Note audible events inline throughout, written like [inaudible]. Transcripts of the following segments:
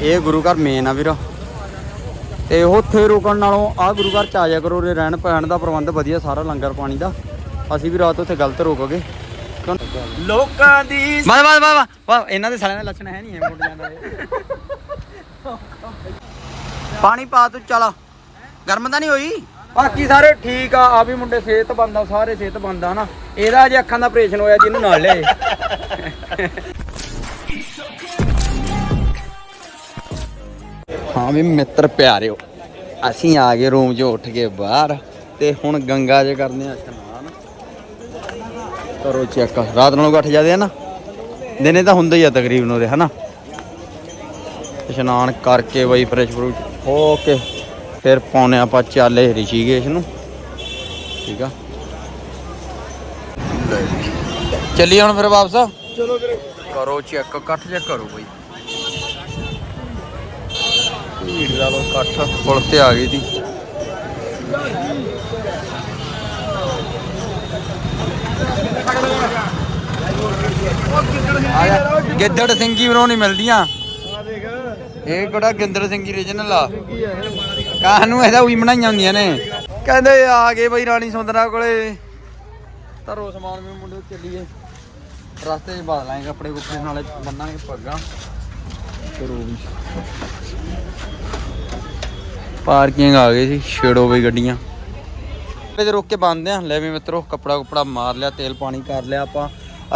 ਇਹ ਗੁਰੂ ਘਰ ਮੇਨ ਆ ਵੀਰ। ਤੇ ਉੱਥੇ ਰੁਕਣ ਨਾਲੋਂ ਆ ਗੁਰੂ ਘਰ ਚ ਆ ਜਾ ਕਰੋ ਉਰੇ ਰਹਿਣ ਪੈਣ ਦਾ ਪ੍ਰਬੰਧ ਵਧੀਆ ਸਾਰਾ ਲੰਗਰ ਪਾਣੀ ਦਾ। ਅਸੀਂ ਵੀ ਰਾਤ ਉੱਥੇ ਗਲਤ ਰੁਕ ਗਏ ਲੋਕਾਂ ਦੀ ਬਸ ਬਸ ਬਸ ਬਸ ਇਹਨਾਂ ਦੇ ਸਾਲਿਆਂ ਦੇ ਲੱਛਣ ਹੈ ਨਹੀਂ ਹੈ ਮੁੰਡ ਜਾਂਦਾ ਪਾਣੀ ਪਾ ਤੂੰ ਚਲ। ਗਰਮ ਤਾਂ ਨਹੀਂ ਹੋਈ? ਬਾਕੀ ਸਾਰੇ ਠੀਕ ਆ ਆ ਵੀ ਮੁੰਡੇ ਸਿਹਤਮੰਦ ਆ ਸਾਰੇ ਸਿਹਤਮੰਦ ਆ ਨਾ। ਇਹਦਾ ਜੇ ਅੱਖਾਂ ਦਾ ਆਪਰੇਸ਼ਨ ਹੋਇਆ ਜਿਹਨੂੰ ਨਾਲ ਲਿਆਏ ਹਾਂ ਵੀ ਮਿੱਤਰ ਪਿਆਰਿਓ ਅਸੀਂ ਆ ਗਏ ਰੂਮ 'ਚੋਂ ਉੱਠ ਕੇ ਬਾਹਰ ਤੇ ਹੁਣ ਗੰਗਾ 'ਚ ਕਰਦੇ ਆ ਇਸ਼ਨਾਨ। ਕਰੋ ਚੈੱਕ ਰਾਤ ਨਾਲੋਂ ਘੱਟ ਜਾਂਦੇ ਆ ਨਾ। ਦਿਨੇ ਤਾਂ ਹੁੰਦਾ ਹੀ ਆ ਤਕਰੀਬਨ ਉਹਦੇ ਹਨਾ? ਇਸ਼ਨਾਨ ਕਰਕੇ ਬਈ ਫਰੈਸ਼ ਫਰੂਟ ਹੋ ਕੇ ਫਿਰ ਪਾਉਨੇ ਆਪਾਂ ਚਾਲੇ ਰਿਸ਼ੀਕੇਸ਼ ਨੂੰ। ਠੀਕ ਆ? ਚੱਲੀ ਹੁਣ ਫਿਰ ਵਾਪਸ? ਚਲੋ ਕਰੋ ਚੈੱਕ ਕੱਠ ਚੈੱਕ ਕਰੋ ਬਈ। ਭੀੜ ਦਾ ਲੋ ਕੱਠ ਪੁਲ ਤੇ ਆ ਗਈ ਦੀ ਗਿੱਦੜ ਸਿੰਘੀ ਵੀਰੋਂ ਨਹੀਂ ਮਿਲਦੀਆਂ। ਇਹ ਕਿਹੜਾ ਗਿੰਦਰ ਸਿੰਘੀ ਰੀਜਨਲ ਆ? ਕੀ ਆ ਇਹਦਾ ਉਹੀ ਬਣਾਈਆਂ ਹੁੰਦੀਆਂ ਨੇ? ਕਹਿੰਦੇ ਆ ਗਏ ਬਈ ਰਾਣੀ ਸੁੰਦਰਾ ਕੋਲੇ। ਧਰੋ ਸਮਾਨ ਵੀ ਮੁੰਡੇ ਚੱਲੀਏ। ਰਸਤੇ 'ਚ ਬਾਦ ਲਾਂਗੇ ਕੱਪੜੇ ਕੁੱਪੜੇ, ਨਾਲੇ ਬੰਨਾਂਗੇ ਪੱਗਾਂ। ਕਰੋ ਵੀ। ਪਾਰਕਿੰਗ ਆ ਗਈ ਸੀ ਛੇੜੋ ਬਈ ਗੱਡੀਆਂ। ਤੇ ਰੁਕ ਕੇ ਬੰਦੇ ਆ ਲੈ ਵੀ ਮਿੱਤਰੋ ਕੱਪੜਾ ਕੁਪੜਾ ਮਾਰ ਲਿਆ ਤੇਲ ਪਾਣੀ ਕਰ ਲਿਆ ਆਪਾਂ।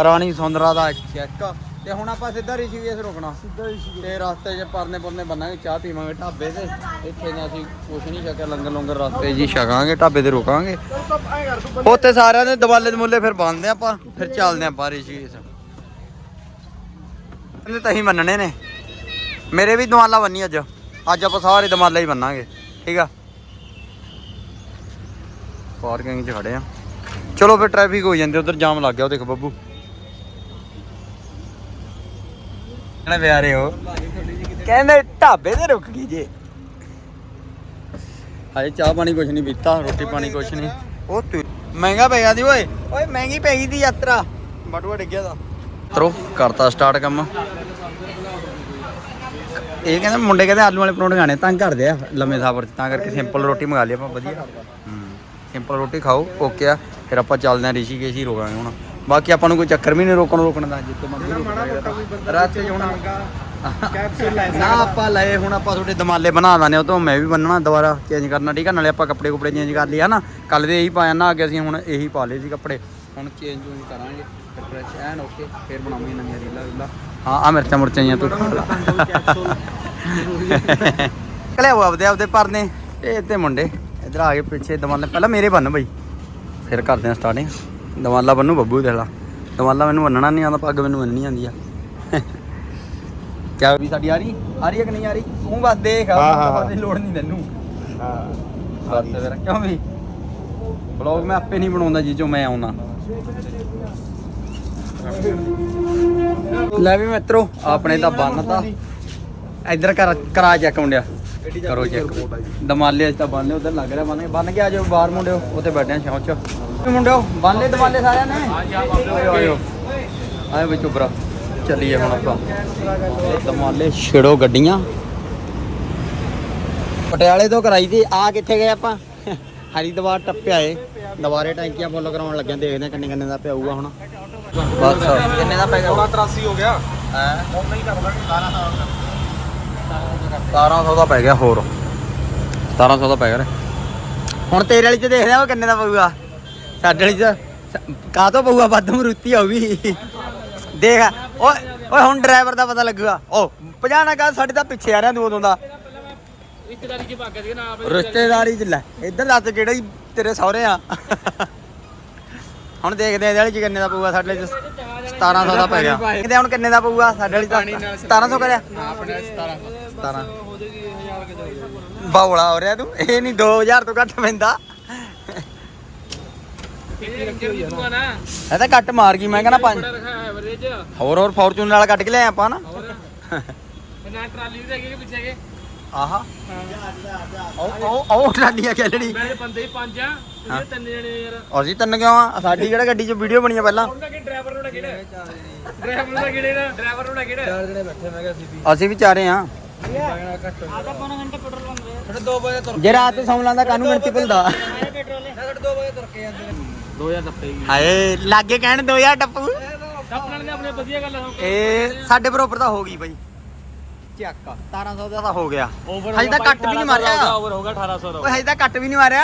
ਰਾਣੀ ਸੁੰਦਰਾ ਦਾ ਚੈੱਕ ਤੇ ਹੁਣ ਆਪਾਂ ਸਿੱਧਾ ਰਿਸ਼ੀਕੇਸ਼ ਰੁਕਣਾ। ਸਿੱਧਾ ਹੀ ਸੀ ਤੇ ਰਸਤੇ 'ਚ ਪਰਨੇ ਪਰਨੇ ਬੰਨਾਂਗੇ ਚਾਹ ਪੀਵਾਂਗੇ ਢਾਬੇ ਤੇ। ਇੱਥੇ ਨਾ ਅਸੀਂ ਕੁਛ ਨਹੀਂ ਛਕਿਆ ਲੰਗਰ ਲੰਗਰ ਰਸਤੇ ਹੀ ਛਕਾਂਗੇ ਢਾਬੇ ਤੇ ਰੁਕਾਂਗੇ। ਉੱਥੇ ਸਾਰਿਆਂ ਦੇ ਦਵਾਲੇ ਦੇ ਮੁੱਲੇ ਫਿਰ ਬੰਨਦੇ ਆਪਾਂ ਫਿਰ ਚੱਲਦੇ ਆਪਾਂ ਰਿਸ਼ੀਕੇਸ਼। ਇਹਨੇ ਤਾਂ ਹੀ ਮੰਨਣੇ ਨੇ। ਮੇਰੇ ਵੀ ਦਵਾਲਾ ਬੰਨੀ ਅੱਜ। ਅੱਜ ਆਪਾਂ ਸਾਰੇ ਦਵਾਲਾ ਹੀ ਬੰਨਾਂਗੇ। ਠੀਕ ਆ? ਪਾਰਕਿੰਗ 'ਚ ਖੜੇ ਆ। ਚਲੋ ਫਿਰ ਟ੍ਰੈਫਿਕ ਹੋ ਜਾਂਦੀ, ਉਧਰ ਜਾਮ ਲੱਗ ਗਿਆ, ਉਹ ਦੇਖ ਬੱਬੂ। ਕਹਿੰਦੇ ਪਿਆਰੇ ਹੋ? ਕਹਿੰਦੇ ਢਾਬੇ ਤੇ ਰੁਕ ਗਈ ਜੇ। ਹਜੇ ਚਾਹ ਪਾਣੀ ਕੁਛ ਨਹੀਂ ਪੀਤਾ, ਰੋਟੀ ਪਾਣੀ ਕੁਛ ਨਹੀਂ। ਉਹ ਤੂੰ ਮਹਿੰਗਾ ਪੈ ਗਿਆ ਦੀ ਓਏ। ਓਏ, ਮਹਿੰਗੀ ਪੈ ਗਈ ਦੀ ਯਾਤਰਾ। ਬਟੂਆ ਡਿੱਗਿਆ ਦਾ ਤਰੋ ਕਰਤਾ ਸਟਾਰਟ ਕੰਮ। ਇਹ ਕਹਿੰਦੇ ਮੁੰਡੇ ਕਹਿੰਦੇ ਆਲੂ ਵਾਲੇ ਪਰੌਂਠੇ ਖਾਣੇ ਤੰਗ ਕਰਦੇ ਆ ਲੰਮੇ ਸਾਬਰ ਚ ਤਾਂ ਕਰਕੇ ਸਿੰਪਲ ਰੋਟੀ ਮੰਗਾ ਲਈ ਆਪਾਂ ਵਧੀਆ। ਸਿੰਪਲ ਰੋਟੀ ਖਾਓ ਓਕੇ ਆ। ਫਿਰ ਆਪਾਂ ਚੱਲਦੇ ਆ ਰਿਸ਼ੀਕੇਸ਼ ਹੀ ਰੋਕਾਂਗੇ ਹੁਣ। ਬਾਕੀ ਆਪਾਂ ਨੂੰ ਕੋਈ ਚੱਕਰ ਵੀ ਨਹੀਂ ਰੋਕਣ ਰੋਕਣ ਦਾ ਜਿੱਥੇ ਮਰਜ਼ੀ ਰਾਤੇ ਹੁਣ [laughs] ਕੈਪਸੂਲ ਲੈ ਨਾ ਆਪਾਂ ਲਏ ਹੁਣ ਆਪਾਂ ਤੁਹਾਡੇ ਦਮਾਲੇ ਬਣਾ ਦਾਨੇ ਉਹ ਤੋਂ ਮੈਂ ਵੀ ਬੰਨਣਾ ਦੁਬਾਰਾ ਚੇਂਜ ਕਰਨਾ ਠੀਕ ਆ? ਨਾਲੇ ਆਪਾਂ ਕੱਪੜੇ ਕੁਪੜੇ ਚੇਂਜ ਕਰ ਲਿਆ ਨਾ ਕੱਲ ਦੇ ਇਹੀ ਪਾਇਆ ਨਾ ਅੱਗੇ ਅਸੀਂ ਹੁਣ ਇਹੀ ਪਾ ਲਏ ਸੀ ਕੱਪੜੇ। ਹੁਣ ਚੇਂਜ ਚੂੰਜ ਕਰਾਂਗੇ ਫਿਰ ਫਰੈਸ਼ ਐਨ ਓਕੇ ਫਿਰ ਬਣਾਵਾਂਗੇ ਨਵੀਆਂ ਰੀਲਾਂ ਰੀਲਾਂ ਹਾਂ ਆ ਮਿਰਚਾਂ ਮੁਰਚਾਂ ਜੀਆਂ ਤੂੰ। ਖਾ ਲਾ ਕਲੇ ਆਪਦੇ ਆਪਦੇ ਪਰਨੇ। ਇਹ ਤੇ ਮੁੰਡੇ। ਇਧਰ ਆ ਕੇ ਪਿੱਛੇ ਦਮਾਲੇ ਪਹਿਲਾਂ ਮੇਰੇ ਬੰਨ ਬਈ। ਫਿਰ ਕਰਦੇ ਆ ਸਟਾਰਟਿੰਗ ਦਮਾਲਾ ਬੰਨੂ ਬੱਬੂ ਦੇਖ ਲਾ ਦਮਾਲਾ ਮੈਨੂੰ ਬੰਨਣਾ ਨਹੀਂ ਆਉਂਦਾ ਪੱਗ ਮੈਨੂੰ ਬੰਨਣੀ ਆਉਂਦੀ ਆ। ਕਿਆ ਵੀ ਸਾਡੀ ਆ ਰਹੀ? ਆ ਰਹੀ ਕਿ ਨਹੀਂ ਆ ਰਹੀ? ਤੂੰ ਬਸ ਦੇਖ। ਬਸ ਲੋੜ ਨਹੀਂ ਤੈਨੂੰ। ਹਾਂ। ਬਸ ਫਿਰ ਕਿਉਂ ਵੀ? ਬਲੌਗ ਮੈਂ ਆਪੇ ਨਹੀਂ ਬਣਾਉਂਦਾ ਜੀ ਜੋ ਮੈਂ ਆਉਣਾ। ਲੈ ਵੀ ਮਿੱਤਰੋ, ਆਪਣੇ ਤਾਂ ਬੰਨਤਾ ਇੱਧਰ ਕਰਾ ਚੈੱਕ ਮੁੰਡਿਆ। ਕਰੋ ਚੈੱਕ ਦਮਾਲੇ ਤਾਂ ਬੰਨ ਲਿਓ ਉਧਰ ਲੱਗ ਰਿਹਾ ਬੰਨ ਬੰਨ ਕੇ ਆ ਜਾਓ ਬਾਹਰ ਮੁੰਡਿਓ, ਉੱਥੇ ਬੈਠੇ ਆ ਛਾਂ ਚ। ਮੁੰਡਿਓ, ਬੰਨ ਲੈ ਦਮਾਲੇ ਸਾਰਿਆਂ ਨੇ? ਆਇਓ ਆਇਓ ਆਏ ਵਿੱਚ ਉਬਰਾ ਚੱਲੀਏ ਹੁਣ ਆਪਾਂ। ਦਮਾਲੇ ਛੇੜੋ ਗੱਡੀਆਂ। ਪਟਿਆਲੇ ਤੋਂ ਕਰਾਈ ਦੀ ਆ ਕਿੱਥੇ ਗਏ ਆਪਾਂ? ਹਰੀਦਵਾਰ ਟੱਪਿਆ ਏ। ਦੁਬਾਰੇ ਟੈਂਕੀਆਂ ਫੁੱਲ ਕਰਾਉਣ ਲੱਗਿਆ, ਦੇਖਦੇ ਹਾਂ ਕਿੰਨੇ ਕਿੰਨੇ ਦਾ ਪਿਆਊਗਾ ਹੁਣ। ਬਸ। ਕਿੰਨੇ ਦਾ ਪੈ ਗਿਆ 83 ਹੋ ਗਿਆ। ਹੈ? ਹੁਣ ਨਹੀਂ ਕਰ ਲਾਂਗੇ 1700 ਦਾ ਪੈ ਗਿਆ ਹੋਰ। 1700 ਦਾ ਪੈ ਗਿਆ ਰੇ। ਹੁਣ ਤੇਰੇ ਵਾਲੀ ਚ ਦੇਖਦੇ ਆ ਉਹ ਕਿੰਨੇ ਦਾ ਪਊਗਾ? ਸਾਡੇ ਵਾਲੀ ਚ ਕਾਹ ਤੋਂ ਪਊਗਾ? ਵੱਧ ਮਰੂਤੀ ਵੀ। ਦੇਖ ਓਏ ਓਏ ਹੁਣ ਡਰਾਈਵਰ ਦਾ ਪਤਾ ਲੱਗੂਗਾ। ਓ 50 ਨਾ ਕਾ ਸਾਡੇ ਤਾਂ ਪਿੱਛੇ ਆ ਰਿਹਾ ਤੂੰ ਉਦੋਂ ਦਾ। ਰਿਸ਼ਤੇਦਾਰੀ ਚ ਪੱਗ ਦੇ ਨਾ ਰਿਸ਼ਤੇਦਾਰੀ ਚ ਲੈ। ਇੱਧਰ ਦੱਸ ਕਿਹੜਾ ਹੀ ਤੇਰੇ ਸਹੁਰੇ ਆ? ਹੁਣ ਦੇਖਦੇ ਆ ਇਹਦੇ ਵਾਲੀ ਚ ਕਿੰਨੇ ਦਾ ਪਊਗਾ, ਸਾਡੇ ਚ 1700 ਦਾ ਪੈ ਗਿਆ। ਕਿਤੇ ਹੁਣ ਕਿੰਨੇ ਦਾ ਪਊਗਾ, ਸਾਡੇ ਵਾਲੀ ਤਾਂ 1700 ਕਰਿਆ। ਆਪਣੇ 17 17 ਹੋ ਜਾਏਗੀ 1000 ਕੇ ਜਾਊਗਾ ਬੌਲਾ ਹੋ ਰਿਹਾ ਤੂੰ, ਇਹ ਨਹੀਂ 2000 ਤੋਂ ਘੱਟ ਪੈਂਦਾ। ਕਿੰਨੀ ਇਹ ਤਾਂ ਘੱਟ ਮਾਰ ਗਈ, ਮੈਂ ਕਹਿੰਦਾ ਪੰਜ। ਹੋਰ ਹੋਰ ਫੋਰਚੂਨ ਨਾਲ ਕੱਢ ਕੇ ਲਿਆ ਆਪਾਂ ਨਾ। ਨਾ ਟਰਾਲੀ ਵੀ ਹੈਗੀ ਕਿ ਪਿੱਛੇ ਕੇ। ਆਹਾ। ਉਹ ਉਹ ਉਹ ਸਾਡੀਆਂ ਖੇਲਣੀ। ਮੈਂ ਬੰਦੇ ਹੀ ਪੰਜ ਆ ਤੁਸੀਂ ਤਿੰਨ ਜਣੇ ਯਾਰ। ਅਸੀਂ ਤਿੰਨ ਕਿਉਂ ਆ? ਸਾਡੀ ਕਿਹੜਾ ਗੱਡੀ 'ਚ ਵੀਡੀਓ ਬਣੀ ਆ ਪਹਿਲਾਂ? ਉਹਨਾਂ ਕਿ ਡਰਾਈਵਰ ਨੂੰ ਕਿਹੜਾ? ਡਰਾਈਵਰ ਨੂੰ ਕਿਹੜੇ ਨਾ ਡਰਾਈਵਰ ਨੂੰ ਕਿਹੜਾ? ਚਾਰ ਜਣੇ ਬੈਠੇ ਮੈਂ ਕਿਹਾ ਸੀ ਅਸੀਂ ਵੀ ਚਾਰੇ ਆ। ਜੇ ਰਾਤ ਨੂੰ ਸੌਣ ਲਾਂਦਾ ਕਾਨੂੰ ਗਣਤੀ ਭੁੱਲਦਾ? ਹਾਏ ਲਾਗੇ ਕਹਿਣ 2000 ਟੱਪੂ ਟੱਪਣ ਦੇ ਆਪਣੇ ਵਧੀਆ ਗੱਲ ਇਹ ਸਾਡੇ ਬਰੋਬਰ ਤਾਂ ਹੋ ਗਈ ਬਾਈ। ਚੱਕ 1700 ਦਾ ਤਾਂ ਹੋ ਗਿਆ Over ਹਜੇ ਤਾਂ ਕੱਟ ਵੀ ਨਹੀਂ ਮਾਰਿਆ ਓਵਰ ਹੋਗਾ 1800 ਦਾ ਓਏ ਹਜੇ ਤਾਂ ਕੱਟ ਵੀ ਨਹੀਂ ਮਾਰਿਆ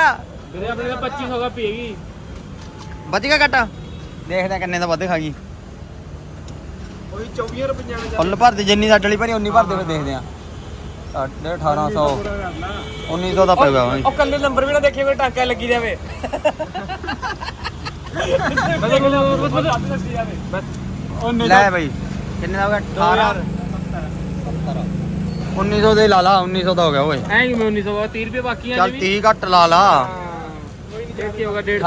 ਵੀਰੇ ਆਪਣੇ ਦਾ 2500 ਦਾ ਪੀਏਗੀ ਵੱਜ ਗਿਆ ਕੱਟ ਦੇਖਦੇ ਆ ਕਿੰਨੇ ਦਾ ਵੱਧ ਖਾ ਗਈ ਉਹੀ 24 ਰੁਪਈਆ ਨੇ ਫੁੱਲ ਭਰ ਦੇ ਜਿੰਨੀ ਸਾਡੇ ਵਾਲੀ ਭਰੀ ਉਨੀ ਭਰ ਦੇ ਫਿਰ ਦੇਖਦੇ ਆ ਸਾਢੇ 1800 1900 ਦਾ ਪੈ ਗਿਆ ਓਏ ਉਹ ਕੱਲੇ ਨੰਬਰ ਵੀ ਨਾ ਦੇਖੇ ਕੋਈ ਟਾਂਕਾ ਲੱਗੀ ਜਾਵੇ ਬਸ ਬਸ ਬਸ ਬਸ ਬਸ ਉਹ ਲੈ ਬਈ ਕਿੰਨੇ ਦਾ ਹੋ ਗਿਆ 18 17 1900 ਦੇ ਲਾ ਲਾ 1900 ਦਾ ਹੋ ਗਿਆ ਓਏ। ਐਂ ਕਿ 1900 ਵਾ 30 ਰੁਪਏ ਬਾਕੀ ਆ ਚੱਲ 30 ਘੱਟ ਲਾ ਲਾ। ਕੀ। ਹੋਗਾ 150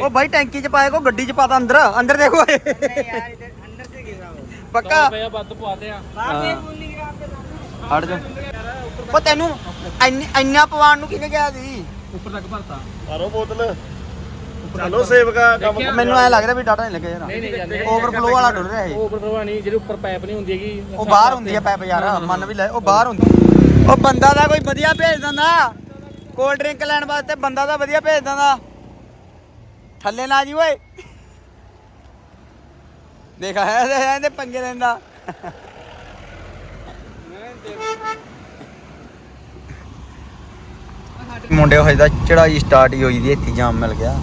ਉਹ ਟੈਂਕੀ ਚ ਪਾਏ ਗੱਡੀ ਚ ਪਾਤਾ ਅੰਦਰ। ਅੰਦਰ ਦੇਖੋ ਓਏ ਉਹ ਤੈਨੂੰ ਇੰਨਾ ਪਵਾਉਣ ਨੂੰ ਕਿਹਨੇ ਹਲੋ ਸੇਵਕਾ ਕੰਮ ਮੈਨੂੰ ਐ ਲੱਗ ਰਿਹਾ ਵੀ ਡਾਟਾ ਨਹੀਂ ਲੱਗਿਆ ਯਾਰ। ਨਹੀਂ ਨਹੀਂ ਜਾਂਦੇ ਓਵਰਫਲੋ ਵਾਲਾ ਡੁੱਲ ਰਿਹਾ ਇਹ। ਓਵਰਫਲੋ ਨਹੀਂ ਜਿਹੜੀ ਉੱਪਰ ਪਾਈਪ ਨਹੀਂ ਹੁੰਦੀ ਹੈਗੀ ਉਹ ਬਾਹਰ ਹੁੰਦੀ ਆ। ਪਾਈਪ ਯਾਰ ਮੰਨ ਵੀ ਲੈ ਉਹ ਬਾਹਰ ਹੁੰਦੀ ਉਹ ਬੰਦਾ ਦਾ ਕੋਈ ਵਧੀਆ ਭੇਜ ਦਿੰਦਾ। ਕੋਲਡ ਡਰਿੰਕ ਲੈਣ ਵਾਸਤੇ ਬੰਦਾ ਦਾ ਵਧੀਆ ਭੇਜ ਦਿੰਦਾ। ਥੱਲੇ ਨਾ ਜੀ ਓਏ। ਦੇਖਾ ਹੈ ਇਹਦੇ ਪੰਗੇ ਲੈਂਦਾ। ਮੁੰਡੇ ਹੋਏ ਦਾ ਚੜਾਈ ਸਟਾਰਟ ਹੀ ਹੋਈ ਦੀ ਇੱਥੇ ਜਾਮ ਮਿਲ ਗਿਆ।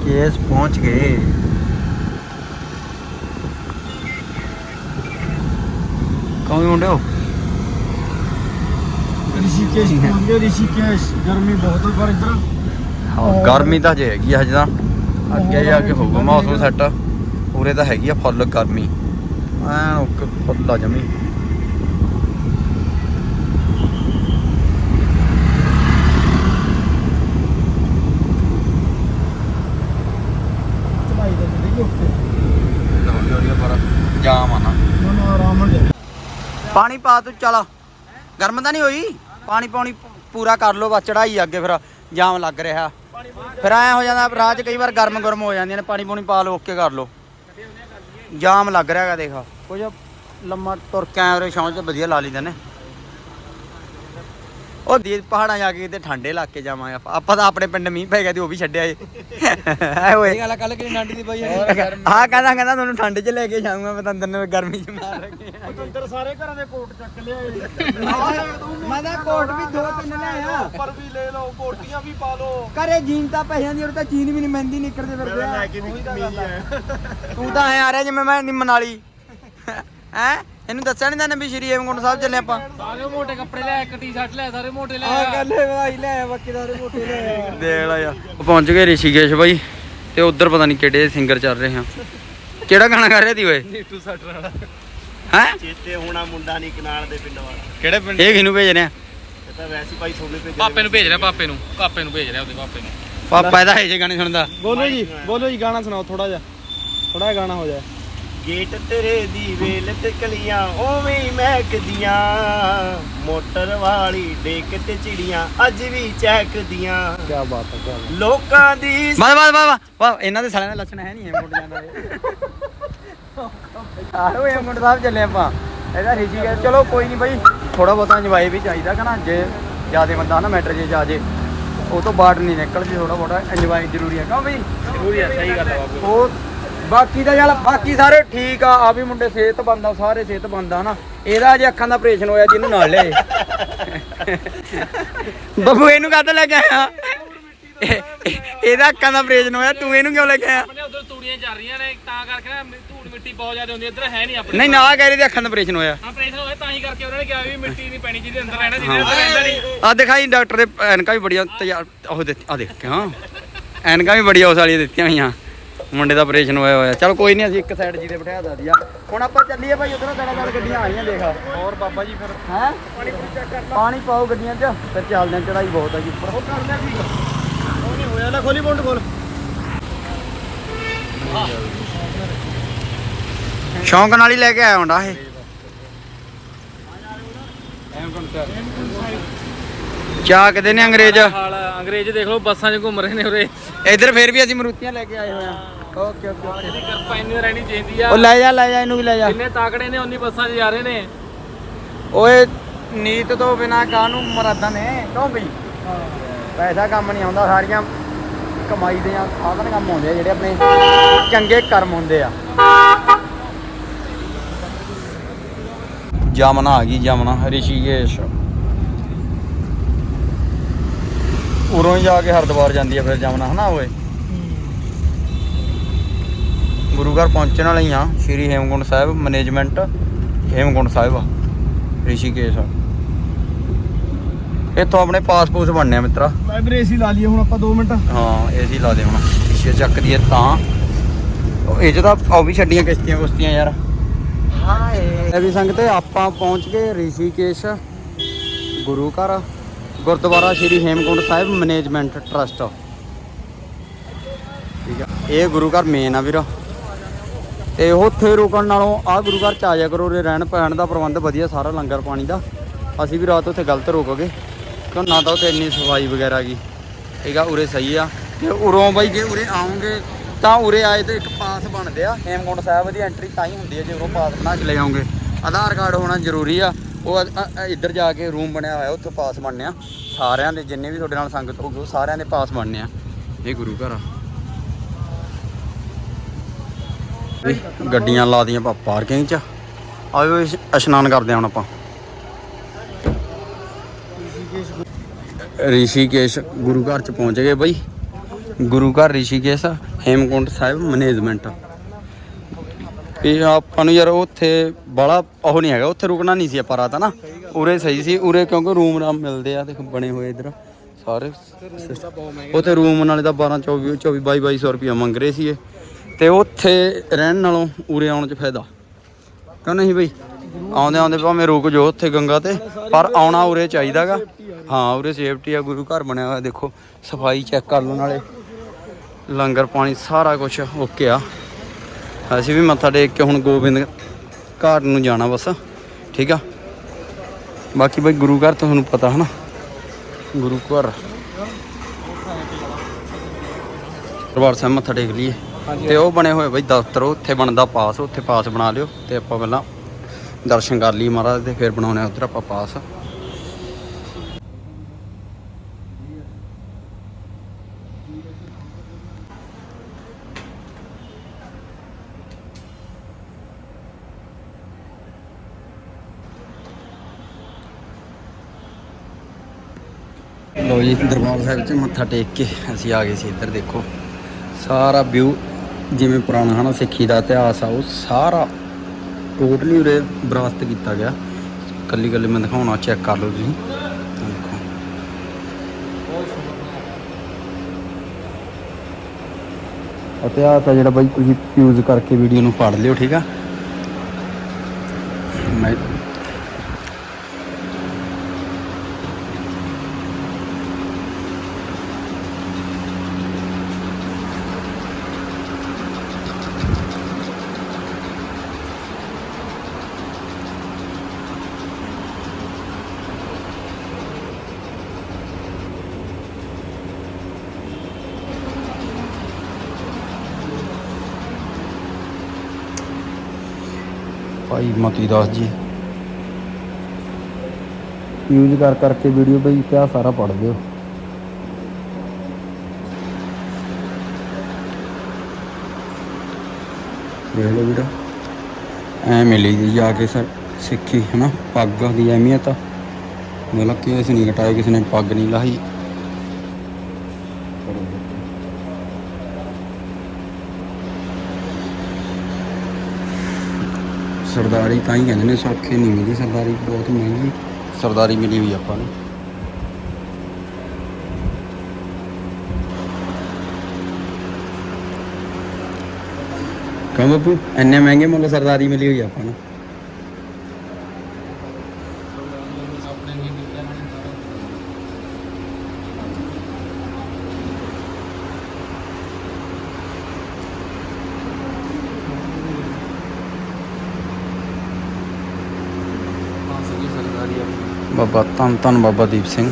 ਰਿਸ਼ੀ ਕੇਸ ਪਹੁੰਚ ਗਏ ਕੌਣ ਮੁੰਡੇ ਹੋ ऋषिकेश पहुंच गए ऋषिकेश गर्मी बहुत है पर इधर ਹਾਂ, ਗਰਮੀ ਤਾਂ ਜੇ ਹੈਗੀ ਆ ਹਜੇ ਤਾਂ ਅੱਗੇ ਜਾ ਕੇ ਹੋਊਗਾ ਮੌਸਮ ਸੈੱਟ ਪੂਰੇ ਤਾਂ ਹੈਗੀ ਆ ਫੁੱਲ ਗਰਮੀ ਐਨ ਓਕੇ ਫੁੱਲ ਆ ਜਮੀ ਪਾਣੀ ਪਾ ਤੂੰ, ਚਲ। ਗਰਮ ਤਾਂ ਨਹੀਂ ਹੋਈ? ਪਾਣੀ ਪਾਣੀ ਪੂਰਾ ਕਰ ਲੋ ਬਸ ਚੜਾਈ ਅੱਗੇ ਫਿਰ। ਜਾਮ ਲੱਗ ਰਿਹਾ। ਫਿਰ ਐ ਹੋ ਜਾਂਦਾ, ਰਾਹ 'ਚ ਕਈ ਵਾਰ ਗਰਮ ਗਰਮ ਹੋ ਜਾਂਦੀਆਂ ਨੇ, ਪਾਣੀ ਪੂਣੀ ਪਾ ਲਓ, ਓਕੇ ਕਰ ਲੋ ਜਾਮ ਲੱਗ ਰਿਹਾ ਹੈਗਾ, ਦੇਖ। ਕੁਝ ਲੰਮਾ ਤੁਰ ਕੇ ਕੈਮਰੇ ਸ਼ੌਂਚ ਵਧੀਆ ਲਾ ਲਈਦੇ ਨੇ। ਉਹ ਦੀ ਪਹਾੜਾਂ ਜਾ ਕੇ ਕਿਤੇ ਠੰਡੇ ਇਲਾਕੇ ਜਾਵਾਂਗੇ ਆਪਾਂ। ਆਪਾਂ ਤਾਂ ਆਪਣੇ ਪਿੰਡ ਮੀਂਹ ਪੈ ਗਿਆ ਤੇ ਉਹ ਵੀ ਛੱਡਿਆ ਏ। ਐ ਓਏ ਗੱਲ ਕੱਲ ਕਿ ਨਾਂਡੀ ਦੀ ਬਾਈ ਹਾਂ ਕਹਿੰਦਾ ਕਹਿੰਦਾ ਤੁਹਾਨੂੰ ਠੰਡ 'ਚ ਲੈ ਕੇ ਜਾਊਂਗਾ ਮੈਂ ਤਾਂ ਅੰਦਰ ਨੂੰ ਗਰਮੀ 'ਚ ਮਾਰ ਰੱਖੇ ਅੰਦਰ ਸਾਰੇ ਘਰਾਂ ਦੇ ਕੋਟ ਚੱਕ ਲਿਆਏ ਮੈਂ ਤਾਂ ਕੋਟ ਵੀ ਦੋ ਤਿੰਨ ਲਿਆਇਆ ਪਰ ਵੀ ਲੈ ਲਓ ਕੋਟੀਆਂ ਵੀ ਪਾ ਲਓ। ਘਰੇ ਜੀਨ ਤਾਂ ਪੈਸਿਆਂ ਦੀ ਉਹ ਤਾਂ ਜੀਨ ਵੀ ਨਹੀਂ ਮਹਿੰਦੀ ਨਿਕਲਦੇ ਫਿਰਦੇ ਆ। ਕੇ ਤੂੰ ਤਾਂ ਐ ਆ ਰਿਹਾ ਜਿਵੇਂ ਮੈਂ ਨਿੰਮਨ ਵਾਲੀ ਹੈ? ਇਹਨੂੰ ਦੱਸਿਆ ਨਹੀਂ ਤਾਂ ਵੀ ਸ਼੍ਰੀ ਹੇਮਕੁੰਟ ਸਾਹਿਬ ਚੱਲੇ ਆਪਾਂ। ਸਾਰੇ ਮੋਟੇ ਕੱਪੜੇ ਲੈ ਇੱਕ ਟੀ-ਸ਼ਰਟ ਲੈ ਸਾਰੇ ਮੋਟੇ ਲੈ। ਆ ਗੱਲ ਹੈ ਭਾਈ ਲੈ ਬਾਕੀ ਸਾਰੇ ਮੋਟੇ ਲੈ। ਦੇਖ ਲਾ ਯਾਰ ਉਹ ਪਹੁੰਚ ਗਏ ਰਿਸ਼ੀਕੇਸ਼ ਬਾਈ ਤੇ ਉਧਰ ਪਤਾ ਨਹੀਂ ਕਿਹੜੇ ਸਿੰਗਰ ਚੱਲ ਰਹੇ ਆ। ਕਿਹੜਾ ਗਾਣਾ ਗਾ ਰਿਹਾ ਦੀ ਓਏ? ਨੀਟੂ ਸੱਟ ਰਣਾ ਹੈ? ਚੇਤੇ ਹੋਣਾ ਮੁੰਡਾ ਨਹੀਂ ਕਨਾਲ ਦੇ ਪਿੰਡ ਵਾਲਾ। ਕਿਹੜੇ ਪਿੰਡ? ਇਹ ਕਿਹਨੂੰ ਭੇਜ ਰਿਹਾ? ਇਹ ਤਾਂ ਵੈਸੇ ਭਾਈ ਸੋਨੇ ਭੇਜਿਆ ਪਾਪੇ ਨੂੰ ਭੇਜ ਰਿਹਾ ਪਾਪੇ ਨੂੰ। ਪਾਪੇ ਨੂੰ ਭੇਜ ਰਿਹਾ ਉਹਦੇ ਪਾਪੇ ਨੂੰ। ਪਾਪਾ ਇਹਦਾ ਇਹ ਜੇ ਗਾਣੇ ਸੁਣਦਾ। ਬੋਲੋ ਜੀ ਬੋਲੋ ਜੀ ਗਾਣਾ ਸੁਣਾਓ ਥੋੜਾ ਜਿਹਾ। ਥੋੜਾ ਜਿਹਾ ਗਾਣਾ ਹੋ ਜਾਏ। ਗੇਟ ਤੇਰੇ ਦੀ ਵੇਲ ਤੇ ਕਲੀਆਂ ਹੀ ਮਹਿਕਦੀਆਂ ਮੋਟਰ ਵਾਲੀ ਡੇਕ ਤੇ ਚਿੜੀਆਂ ਅੱਜ ਵੀ ਚਹਿਕਦੀਆਂ ਕੀ ਬਾਤ ਹੈ ਕੀ ਬਾਤ। ਲੋਕਾਂ ਦੀ ਬਸ ਬਸ ਬਸ ਬਸ ਇਹਨਾਂ ਦੇ ਸਾਲਿਆਂ ਦਾ ਲੱਛਣ ਹੈ ਨਹੀਂ ਇਹ ਮੁੰਡ ਜਾਂਦਾ ਆਹੋ ਇਹ ਮੁੰਡ ਸਾਹਿਬ ਚੱਲੇ ਆਪਾਂ। ਇਹਦਾ ਰਿਸ਼ੀਕੇਸ਼ ਚਲੋ ਕੋਈ ਨਹੀਂ ਬਾਈ ਥੋੜਾ ਬਹੁਤਾ ਇੰਜੋਏ ਵੀ ਚਾਹੀਦਾ ਕਿ ਨਾ ਜੇ ਜਿਆਦੇ ਬੰਦਾ ਨਾ ਮੈਟਰ ਜੇ ਜਾ ਜੇ ਉਹ ਤੋਂ ਬਾਹਰ ਨਹੀਂ ਨਿਕਲ ਜੇ ਥੋੜਾ ਬਹੁਤਾ ਇੰਜੋਏ ਜ਼ਰੂਰੀ ਹੈ। ਕਿਉਂ ਬਈ? ਜ਼ਰੂਰੀ ਆ ਸਹੀ ਗੱਲ ਆ ਬਾਬੂ। ਉਹ ਬਾਕੀ ਦਾ ਚੱਲ ਬਾਕੀ ਸਾਰੇ ਠੀਕ ਆ ਆ ਵੀ ਮੁੰਡੇ ਸਿਹਤਮੰਦ ਆ ਸਾਰੇ ਸਿਹਤਮੰਦ ਆ ਨਾ। ਇਹਦਾ ਜੇ ਅੱਖਾਂ ਦਾ ਆਪਰੇਸ਼ਨ ਹੋਇਆ ਜਿਹਨੂੰ ਨਾਲ ਲਿਆਏ ਬੱਬੂ ਇਹਨੂੰ ਕਾਹਤੋਂ ਲੈ ਕੇ ਆਇਆ? ਇਹ- ਇਹ- ਇਹਦਾ ਅੱਖਾਂ ਦਾ ਆਪਰੇਸ਼ਨ ਹੋਇਆ ਤੂੰ ਇਹਨੂੰ ਕਿਉਂ ਲੈ ਕੇ ਆਇਆ? ਆਪਣੇ ਉਧਰ ਤੂੜੀਆਂ ਚੱਲ ਰਹੀਆਂ ਨੇ ਤਾਂ ਕਰਕੇ ਨਾ ਧੂੜ ਮਿੱਟੀ ਬਹੁਤ ਜ਼ਿਆਦਾ ਹੁੰਦੀ ਇੱਧਰ ਹੈ ਨਹੀਂ ਆਪਣੇ ਨਹੀਂ ਨਾ ਕਹਿ ਰਹੀ ਤੇ ਅੱਖਾਂ ਦਾ ਆਪਰੇਸ਼ਨ ਹੋਇਆ। ਆਪਰੇਸ਼ਨ ਹੋਇਆ ਤਾਂ ਹੀ ਕਰਕੇ ਉਹਨਾਂ ਨੇ ਕਿਹਾ ਵੀ ਮਿੱਟੀ ਨਹੀਂ ਪੈਣੀ ਜਿਹਦੇ ਅੰਦਰ ਰਹਿਣਾ ਜਿਹਦੇ ਅੰਦਰ ਰਹਿੰਦਾ ਨਹੀਂ। ਆ ਦਿਖਾਈ ਡਾਕਟਰ ਦੇ ਐਨਕਾਂ ਵੀ ਬੜੀਆਂ ਤਿਆਰ ਉਹ ਦਿੱਤੀ ਆ ਦੇਖ ਹਾਂ। ਐਨਕਾਂ ਵੀ ਬੜੀਆਂ ਉਸ ਵਾਲੀਆਂ ਦਿੱਤੀਆਂ ਹੋਈਆਂ। ਮੁੰਡੇ ਦਾ ਆਪਰੇਸ਼ਨ ਹੋਇਆ ਹੋਇਆ। ਚਲ ਕੋਈ ਨਹੀਂ ਅਸੀਂ ਇੱਕ ਸਾਈਡ ਜੀ ਤੇ ਬਿਠਾ ਦਾਦੀ ਆ। ਹੁਣ ਆਪਾਂ ਚੱਲੀਏ ਭਾਈ ਉਧਰੋਂ ਸਾਡਾ ਨਾਲ ਗੱਡੀਆਂ ਆ ਰਹੀਆਂ ਦੇਖ ਹੋਰ ਬਾਬਾ ਜੀ ਫਿਰ। ਹੈ? ਪਾਣੀ ਚੈੱਕ ਕਰ ਪਾਣੀ ਪਾਓ ਗੱਡੀਆਂ 'ਚ ਫਿਰ ਚੱਲਦੇ ਆਂ ਚੜਾਈ ਬਹੁਤ ਆ ਜੀ। ਉੱਪਰ ਉਹ ਕਰ ਲਿਆ ਠੀਕ ਉਹ ਨਹੀਂ ਹੋਇਆ ਲੈ ਖੋਲੀ ਬੋਲਟ ਖੋਲ। ਸ਼ੌਂਕ ਨਾਲ ਹੀ ਲੈ ਕੇ ਆਇਆ ਹੁੰਦਾ ਇਹ। ਚਾਕਦੇ ਨੇ ਅੰਗਰੇਜ਼। ਅੰਗਰੇਜ਼ ਦੇਖ ਲਓ ਬੱਸਾਂ 'ਚ ਘੁੰਮ ਰਹੇ ਨੇ ਉਰੇ। ਇਧਰ ਫੇਰ ਵੀ ਅਸੀਂ ਮਰੂਤੀਆਂ ਲੈ ਕੇ ਆਏ ਹੋਏ ਆ। Okay okay okay. ਇਹਦੀ ਕਿਰਪਾ ਇੰਨੀ ਰਹਿਣੀ ਚਾਹੀਦੀ ਆ। ਉਹ ਲੈ ਜਾ ਲੈ ਜਾ ਇਹਨੂੰ ਵੀ ਲੈ ਜਾ। ਜਿੰਨੇ ਤਾਕੜੇ ਨੇ ਉਨੀ ਬੱਸਾਂ 'ਚ ਜਾ ਰਹੇ ਨੇ। ਓਏ ਨੀਤ ਤੋਂ ਬਿਨਾ ਕਾਹਨੂੰ ਮਰਾਦਾਂ ਨੇ? ਕਿਉਂ ਬਈ? ਪੈਸਾ ਕੰਮ ਨਹੀਂ ਆਉਂਦਾ ਸਾਰੀਆਂ ਕਮਾਈ ਦੇ ਆ ਸਾਧਨ ਕੰਮ ਆਉਂਦੇ ਆ ਜਿਹੜੇ ਆਪਣੇ ਚੰਗੇ ਕਰਮ ਹੁੰਦੇ ਆ। ਜਮਨਾ ਆ ਗਈ ਜਮਨਾ। ਰਿਸ਼ੀਕੇਸ਼। ਉਰੋਂ ਹੀ ਜਾ ਕੇ ਹਰਿਦੁਆਰ ਜਾਂਦੀ ਆ ਫਿਰ ਜਮਨਾ ਹਨਾ ਓਏ? ਗੁਰੂ ਘਰ ਪਹੁੰਚਣ ਵਾਲੇ ਹੀ ਆ ਸ਼੍ਰੀ ਹੇਮਕੁੰਟ ਸਾਹਿਬ ਮੈਨੇਜਮੈਂਟ ਹੇਮਕੁੰਟ ਸਾਹਿਬ ਰਿਸ਼ੀਕੇਸ਼ ਇੱਥੋਂ ਆਪਣੇ ਪਾਸਪੋਰਟ ਬਣਨੇ ਆ ਮਿੱਤਰਾ। ਲਾਇਬ੍ਰੇਰੀ ਏਸੀ ਲਾ ਲਈਏ ਹੁਣ ਆਪਾਂ 2 ਮਿੰਟ। ਹਾਂ ਏਸੀ ਲਾ ਦੇ ਹੁਣ ਸ਼ੀਸ਼ੇ ਚੱਕ ਦੀਏ ਤਾਂ। ਇਹ ਤਾਂ ਉਹ ਵੀ ਛੱਡੀਆਂ ਕਿਸ਼ਤੀਆਂ ਕੁਸ਼ਤੀਆਂ ਯਾਰ। ਹਾਏ। ਇਹ ਵੀ ਸੰਗਤੇ ਆਪਾਂ ਪਹੁੰਚ ਗਏ ਰਿਸ਼ੀਕੇਸ਼ ਗੁਰੂ ਘਰ ਗੁਰਦੁਆਰਾ ਸ਼੍ਰੀ ਹੇਮਕੁੰਟ ਸਾਹਿਬ ਮੈਨੇਜਮੈਂਟ ਟਰਸਟ ਠੀਕ ਆ। ਇਹ ਗੁਰੂ ਘਰ ਮੇਨ ਆ ਵੀਰ। ਤੇ ਉੱਥੇ ਰੁਕਣ ਨਾਲੋਂ ਆ ਗੁਰੂ ਘਰ ਚ ਆ ਜਾ ਕਰੋ, ਉਰੇ ਰਹਿਣ ਪੈਣ ਦਾ ਪ੍ਰਬੰਧ ਵਧੀਆ ਸਾਰਾ ਲੰਗਰ ਪਾਣੀ ਦਾ। ਅਸੀਂ ਵੀ ਰਾਤ ਉੱਥੇ ਗਲਤ ਰੁਕ ਗਏ ਕਿਉਂ ਨਾ ਤਾਂ ਉੱਥੇ ਇੰਨੀ ਸਫ਼ਾਈ ਵਗੈਰਾ ਗਈ ਠੀਕ ਆ, ਉਰੇ ਸਹੀ ਆ। ਤੇ ਉਰੋਂ ਬਾਈ ਜੇ ਉਰੇ ਆਉਂਗੇ, ਤਾਂ ਉਰੇ ਆਏ ਤੇ ਇੱਕ ਪਾਸ ਬਣਦੇ ਆ। ਹੇਮਕੁੰਟ ਸਾਹਿਬ ਦੀ ਐਂਟਰੀ ਤਾਂ ਹੀ ਹੁੰਦੀ ਹੈ ਜੇ ਉਰੋਂ ਪਾਸ ਬਣਾ ਕੇ ਲੈ ਆਉਂਗੇ। ਆਧਾਰ ਕਾਰਡ ਹੋਣਾ ਜ਼ਰੂਰੀ ਆ। ਉਹ ਇੱਧਰ ਜਾ ਕੇ ਰੂਮ ਬਣਿਆ ਹੋਇਆ, ਉੱਥੇ ਪਾਸ ਬਣਨੇ ਆ। ਸਾਰਿਆਂ ਦੇ ਜਿੰਨੇ ਵੀ ਤੁਹਾਡੇ ਨਾਲ ਸੰਗਤ ਹੋਊਗੀ, ਉਹ ਸਾਰਿਆਂ ਦੇ ਪਾਸ ਬਣਨੇ ਆ। ਇਹ ਗੁਰੂ ਘਰ ਆ। ਗੱਡੀਆਂ ਲਾ ਦੀਆਂ ਪਾਰਕਿੰਗ 'ਚ। ਆਇਓ ਇਸ਼- ਇਸ਼ਨਾਨ ਕਰਦੇ ਹਾਂ ਹੁਣ ਆਪਾਂ। ਰਿਸ਼ੀਕੇਸ਼ ਗੁਰੂ ਘਰ ਚ ਪਹੁੰਚ ਗਏ ਬਈ। ਗੁਰੂ ਘਰ ਰਿਸ਼ੀਕੇਸ਼ ਹੇਮਕੁੰਟ ਸਾਹਿਬ ਮੈਨੇਜਮੈਂਟ ਇਹ ਆਪਾਂ ਨੂੰ ਯਾਰ ਉੱਥੇ ਬੜਾ ਉਹ ਨਹੀਂ ਹੈਗਾ ਉੱਥੇ ਰੁਕਣਾ ਨਹੀਂ ਸੀ ਆਪਾਂ ਰਾਤ ਨਾ ਉਰੇ ਸਹੀ ਸੀ ਉਰੇ ਕਿਉਂਕਿ ਰੂਮ ਰਾਮ ਮਿਲਦੇ ਆ ਦੇਖ ਬਣੇ ਹੋਏ ਇਧਰ। ਸਾਰੇ ਉੱਥੇ ਰੂਮ ਨਾਲੇ ਦਾ 12 24 24 22 2200 ਰੁਪਇਆ ਮੰਗ ਰਹੇ ਸੀ ਇਹ ਤੇ ਉੱਥੇ ਰਹਿਣ ਨਾਲੋਂ ਉਰੇ ਆਉਣ ਚ ਫਾਇਦਾ। ਕਿਉਂ ਨਹੀਂ ਬਈ? ਆਉਂਦੇ ਆਉਂਦੇ ਭਾਵੇਂ ਰੁਕ ਜਾਓ ਉੱਥੇ ਗੰਗਾ ਤੇ, ਪਰ ਆਉਣਾ ਉਰੇ ਚਾਹੀਦਾਗਾ ਹਾਂ, ਉਰੇ ਸੇਫਟੀ ਆ, ਗੁਰੂ ਘਰ ਬਣਿਆ ਹੋਇਆ, ਦੇਖੋ, ਸਫ਼ਾਈ ਚੈੱਕ ਕਰ ਲਓ ਨਾਲੇ। ਲੰਗਰ ਪਾਣੀ ਸਾਰਾ ਕੁਝ ਓਕੇ ਆ। ਅਸੀਂ ਵੀ ਮੱਥਾ ਟੇਕ ਕੇ ਹੁਣ ਗੋਬਿੰਦ ਘਾਟ ਨੂੰ ਜਾਣਾ ਬਸ, ਠੀਕ ਆ? ਬਾਕੀ ਬਈ ਗੁਰੂ ਘਰ ਤੁਹਾਨੂੰ ਪਤਾ, ਹਨਾ? ਗੁਰੂ ਘਰ। ਦਰਬਾਰ ਸਾਹਿਬ ਮੱਥਾ ਟੇਕ ਲਈਏ। ਤੇ ਉਹ ਬਣੇ ਹੋਏ ਬਈ ਦਫ਼ਤਰ ਉੱਥੇ ਬਣਦਾ ਪਾਸ ਉੱਥੇ ਪਾਸ ਬਣਾ ਲਿਓ ਤੇ ਆਪਾਂ ਪਹਿਲਾਂ ਦਰਸ਼ਨ ਕਰ ਲਈ ਮਹਾਰਾਜ ਦੇ ਫਿਰ ਬਣਾਉਣੇ ਉਧਰ ਆਪਾਂ ਪਾਸ। ਲੋ ਜੀ ਦਰਬਾਰ ਸਾਹਿਬ 'ਚ ਮੱਥਾ ਟੇਕ ਕੇ ਅਸੀਂ ਆ ਗਏ ਸੀ ਇੱਧਰ ਦੇਖੋ। ਸਾਰਾ ਵਿਊ ਜਿਵੇਂ ਪੁਰਾਣਾ ਹਨਾ ਸਿੱਖੀ ਦਾ ਇਤਿਹਾਸ ਆ, ਉਹ ਸਾਰਾ ਟੋਟਲੀ ਉਰੇ ਵਿਰਾਸਤ ਕੀਤਾ ਗਿਆ। ਕੱਲੀ ਕੱਲੀ ਮੈਂ ਦਿਖਾਉਣਾ ਚੈੱਕ ਕਰ ਲਓ ਤੁਸੀਂ। ਦੇਖੋ। ਇਤਿਹਾਸ ਆ ਜਿਹੜਾ ਬਾਈ, ਤੁਸੀਂ ਯੂਜ਼ ਕਰਕੇ ਵੀਡੀਓ ਨੂੰ ਪੜ੍ਹ ਲਿਓ, ਠੀਕ ਆ? ਮੈਂ ਭਾਈ ਮਤੀ ਦਾਸ ਜੀ। ਯੂਜ਼ ਕਰ ਕਰਕੇ ਵੀਡੀਓ ਬਈ ਇਤਿਹਾਸ ਸਾਰਾ ਪੜ੍ਹ ਲਿਓ ਦੇਖ ਲਓ ਵੀਰ ਐ ਮਿਲੀ ਜੀ ਜਾ ਕੇ ਸਰ ਸਿੱਖੀ ਹਨਾ? ਪੱਗ ਦੀ ਅਹਿਮੀਅਤ ਮਤਲਬ ਕਿ ਇਸ ਨਹੀਂ ਘਟਾਇਆ ਕਿਸੇ ਨੇ ਪੱਗ ਨਹੀਂ ਲਾਹੀ। ਸਰਦਾਰੀ ਤਾਂ ਹੀ ਕਹਿੰਦੇ ਨੇ ਸੌਖੇ ਨਹੀਂ ਮਿਲੀ ਸਰਦਾਰੀ ਬਹੁਤ ਮਹਿੰਗੀ। ਸਰਦਾਰੀ ਮਿਲੀ ਹੋਈ ਆਪਾਂ ਨੂੰ। ਕਮ ਬਾਪੂ ਇੰਨੇ ਮਹਿੰਗੇ ਮੁੱਲ ਸਰਦਾਰੀ ਮਿਲੀ ਹੋਈ ਆਪਾਂ ਨੂੰ। ਬਾਬਾ ਧੰਨ ਧੰਨ ਬਾਬਾ ਦੀਪ ਸਿੰਘ।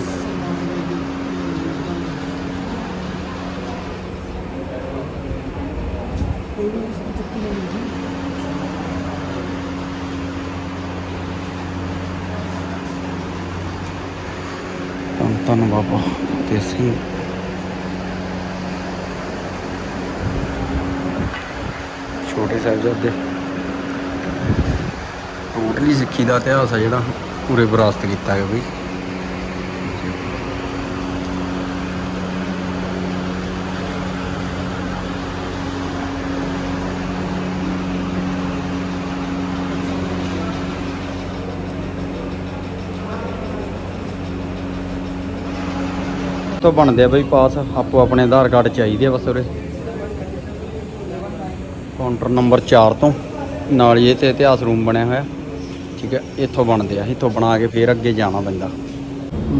ਧੰਨ ਧੰਨ ਬਾਬਾ ਤੇ ਸਿੰਘ। ਛੋਟੇ ਸਾਹਿਬਜ਼ਾਦੇ। ਟੋਟਲੀ ਸਿੱਖੀ ਦਾ ਇਤਿਹਾਸ ਆ ਜਿਹੜਾ। ਪੂਰੇ ਵਿਰਾਸਤ ਕੀਤਾ ਹੈ ਬਈ ਤੋਂ ਬਣਦੇ ਆ ਬਈ ਪਾਸ, ਆਪੋ ਆਪਣੇ ਆਧਾਰ ਕਾਰਡ ਚਾਹੀਦੇ ਆ ਬਸ ਉਰੇ। ਕਾਊਂਟਰ ਨੰਬਰ 4 ਤੋਂ, ਨਾਲ ਹੀ ਇਹ ਤੇ ਇਤਿਹਾਸ ਰੂਮ ਬਣਿਆ ਹੋਇਆ। ਠੀਕ ਹੈ ਇੱਥੋਂ ਬਣਦੇ ਆ ਇੱਥੋਂ ਬਣਾ ਕੇ ਫੇਰ ਅੱਗੇ ਜਾਣਾ ਪੈਂਦਾ।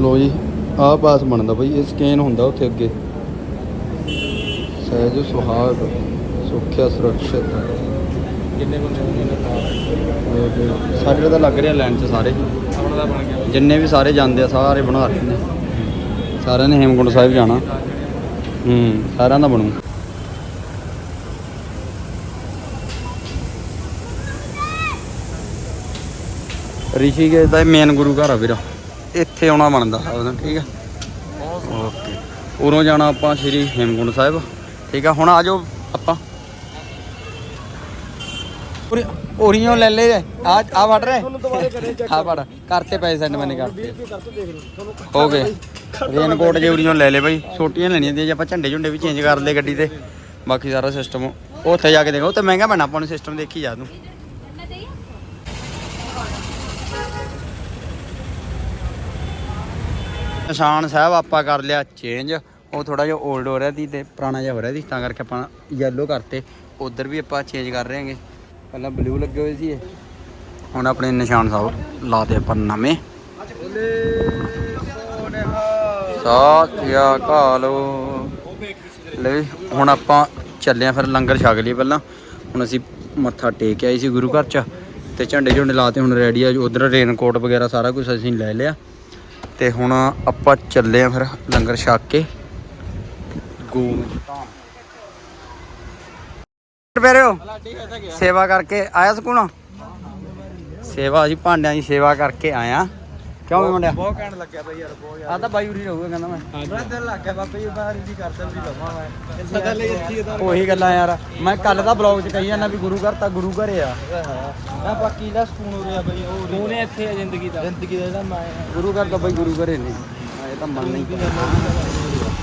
ਲੋ ਜੀ ਆਹ ਪਾਸ ਬਣਦਾ ਬਈ ਇਹ ਸਕੈਨ ਹੁੰਦਾ ਉੱਥੇ ਅੱਗੇ। ਸਹਿਜ ਸੁਹਾਗ ਸੁਖਿਆ ਸੁਰੱਖਿਅਤ। ਕਿੰਨੇ ਬੰਦੇ ਹੋਣਗੇ ਨਾਲ? ਸਾਡੇ ਤਾਂ ਲੱਗ ਰਿਹਾ ਲਾਈਨ 'ਚ ਸਾਰੇ। ਆਪਣਾ ਦਾ ਬਣ ਗਿਆ। ਜਿੰਨੇ ਵੀ ਸਾਰੇ ਜਾਂਦੇ ਆ ਸਾਰੇ ਬਣਾ ਰਹੇ ਨੇ। ਸਾਰਿਆਂ ਨੇ ਹੇਮਕੁੰਟ ਸਾਹਿਬ ਜਾਣਾ। ਹੂੰ ਸਾਰਿਆਂ ਦਾ ਬਣੂ। ਰਿਸ਼ੀਕੇਸ਼ ਦਾ ਮੇਨ ਗੁਰੂ ਘਰ ਆ ਵੀਰ। ਇੱਥੇ ਆਉਣਾ ਬਣਦਾ ਉਹਦਾ ਠੀਕ ਆ? ਓਕੇ ਉਰੋਂ ਜਾਣਾ ਆਪਾਂ ਸ਼੍ਰੀ ਹੇਮਕੁੰਟ ਸਾਹਿਬ ਠੀਕ ਆ? ਹੁਣ ਆ ਜਾਓ ਆਪਾਂ। ਉਰੀ- ਉਰੀਓਂ ਲੈ ਲੈ ਆ ਆ ਵੜ check ਆ ਵੜ। ਕਰਤੇ ਪੈਸੇ ਸੈਂਡ ਮੈਨੇ ਕਰਤੇ। ਤੋ ਹੋ ਗਏ। ਰੇਨਕੋਟ ਜੇ ਉਰੀਓਂ ਲੈ ਲੈ ਬਾਈ। ਛੋਟੀਆਂ ਲੈਣੀਆਂ ਤੇ ਜੇ ਆਪਾਂ ਝੰਡੇ ਝੁੰਡੇ ਵੀ ਚੇਂਜ ਕਰ ਲਏ ਗੱਡੀ ਤੇ। ਬਾਕੀ ਸਾਰਾ ਸਿਸਟਮ ਉੱਥੇ ਜਾ ਕੇ ਦੇਖੋ। ਉੱਥੇ ਮਹਿੰਗਾ ਪੈਣਾ ਆਪਾਂ ਨੂੰ ਸਿਸਟਮ ਦੇਖੀ ਜਾ ਤੂੰ। ਨਿਸ਼ਾਨ ਸਾਹਿਬ, ਆਪਾਂ ਕਰ ਲਿਆ ਚੇਂਜ ਉਹ ਥੋੜਾ ਜਿਹਾ 올ਡ ਹੋ ਰਿਹਾ ਸੀ ਤੇ ਪੁਰਾਣਾ ਜਿਹਾ ਹੋ ਰਿਹਾ ਸੀ, ਤਾਂ ਕਰਕੇ ਆਪਾਂ ਯੈਲੋ ਕਰਤੇ। ਉਧਰ ਵੀ ਆਪਾਂ ਚੇਂਜ ਕਰ ਰਹੇ ਹਾਂਗੇ। ਪਹਿਲਾਂ ਬਲੂ ਲੱਗੇ ਹੋਏ ਸੀ ਹੁਣ ਆਪਣੇ ਨਿਸ਼ਾਨ ਸਾਹਿਬ ਲਾਤੇ ਆਪਾਂ ਨਵੇਂ। ਸਤਿ ਸ਼੍ਰੀ ਲੈ ਹੁਣ ਆਪਾਂ ਚੱਲਿਆ ਫਿਰ ਲੰਗਰ ਛਕ ਲਈਏ ਪਹਿਲਾਂ। ਹੁਣ ਅਸੀਂ ਮੱਥਾ ਟੇਕ ਆਏ ਸੀ ਗੁਰੂ ਘਰ ਚ। ਤੇ ਝੰਡੇ ਝੁੰਡੇ ਲਾਤੇ, ਹੁਣ ਰੈਡੀ ਆ। ਉਧਰ ਰੇਨਕੋਟ ਵਗੈਰਾ ਸਾਰਾ ਕੁਝ ਅਸੀਂ ਲੈ ਲਿਆ। ਤੇ ਹੁਣ ਆਪਾਂ ਚੱਲੇ ਆ ਫਿਰ ਲੰਗਰ ਛਕ ਕੇ। ਗੋਮਤਾਮ ਪੈਰਿਓ ਸੇਵਾ ਕਰਕੇ ਆਇਆ ਸਕੂਣਾ ਸੇਵਾ ਜੀ, ਭਾਂਡਿਆਂ ਦੀ ਸੇਵਾ ਕਰਕੇ ਆਇਆ। ਕਿਉਂ ਵੀ ਮੁੰਡਿਆ? ਬਹੁਤ ਕਹਿਣ ਲੱਗਿਆ ਬਈ ਯਾਰ ਬਹੁਤ ਆ ਤਾਂ ਬਾਈ ਉਰੀ ਰਹੂਗਾ ਕਹਿੰਦਾ ਮੈਂ। ਯਾਰ ਦਿਲ ਲੱਗ ਗਿਆ ਬਾਬਾ ਜੀ ਬਾਹਰ ਜੀ ਕਰਦਾ ਵੀ ਲਵਾਂ ਮੈਂ। ਸਦਾ ਲਈ ਇੱਥੇ ਦਾ ਉਹੀ ਗੱਲਾਂ ਯਾਰ। ਮੈਂ ਕੱਲ ਦਾ ਬਲੌਗ 'ਚ ਕਹੀ ਜਾਂਦਾ ਵੀ ਗੁਰੂ ਘਰ ਤਾਂ ਗੁਰੂ ਘਰ ਆ। ਆ ਬਾਕੀ ਦਾ ਸਕੂਨ ਹੋ ਰਿਹਾ ਬਈ ਉਹ ਉਹਨੇ ਇੱਥੇ ਆ ਜ਼ਿੰਦਗੀ ਦਾ। ਜ਼ਿੰਦਗੀ ਦਾ ਜਿਹੜਾ ਮੈਂ ਗੁਰੂ ਘਰ ਤਾਂ ਬਈ ਗੁਰੂ ਘਰੇ ਨਹੀਂ ਇਹ ਤਾਂ ਮੰਨ ਨਹੀਂ ਪੈਂਦਾ